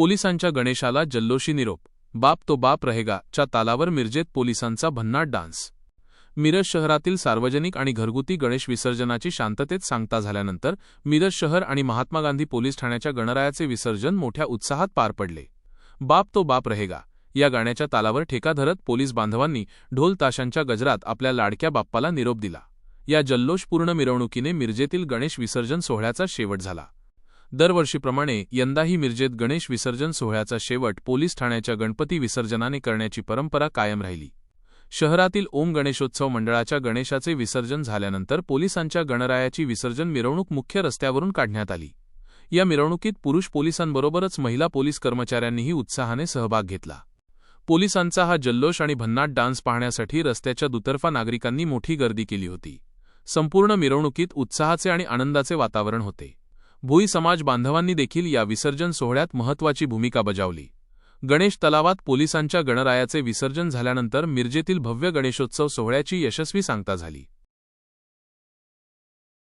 पोलिसांच्या गणेशाला जल्लोषी निरोप. बाप तो बाप रहेगा च्या तालावर मिरजेत पोलिसांचा भन्नाट डान्स. मिरज शहरातील सार्वजनिक आणि घरगुती गणेश विसर्जनाची शांततेत सांगता झाल्यानंतर मिरज शहर आणि महात्मा गांधी पोलीस ठाण्याच्या गणरायाचे विसर्जन मोठ्या उत्साहात पार पडले. बाप तो बाप रहेगा या गाण्याच्या तालावर ठेका धरत पोलीस बांधवांनी ढोल ताशांच्या गजरात आपल्या लाडक्या बाप्पाला निरोप दिला. या जल्लोषपूर्ण मिरवणुकीने मिरजेतील गणेश विसर्जन सोहळ्याचा शेवट झाला. दरवर्षीप्रमाणे यंदाही मिरजेत गणेश विसर्जन सोहळ्याचा शेवट पोलीस ठाण्याच्या गणपती विसर्जनाने करण्याची परंपरा कायम राहिली. शहरातील ओम गणेशोत्सव मंडळाच्या गणेशाचे विसर्जन झाल्यानंतर पोलिसांच्या गणरायाची विसर्जन मिरवणूक मुख्य रस्त्यावरून काढण्यात आली. या मिरवणुकीत पुरुष पोलिसांबरोबरच महिला पोलीस कर्मचाऱ्यांनीही उत्साहाने सहभाग घेतला. पोलिसांचा हा जल्लोष आणि भन्नाट डान्स पाहण्यासाठी रस्त्याच्या दुतर्फा नागरिकांनी मोठी गर्दी केली होती. संपूर्ण मिरवणुकीत उत्साहाचे आणि आनंदाचे वातावरण होते. भुई समाज बांधवांनी देखील या विसर्जन सोहळ्यात महत्त्वाची भूमिका बजावली. गणेश तलावात पोलिसांच्या गणरायाचे विसर्जन झाल्यानंतर मिरजेतील भव्य गणेशोत्सव सोहळ्याची यशस्वी सांगता झाली.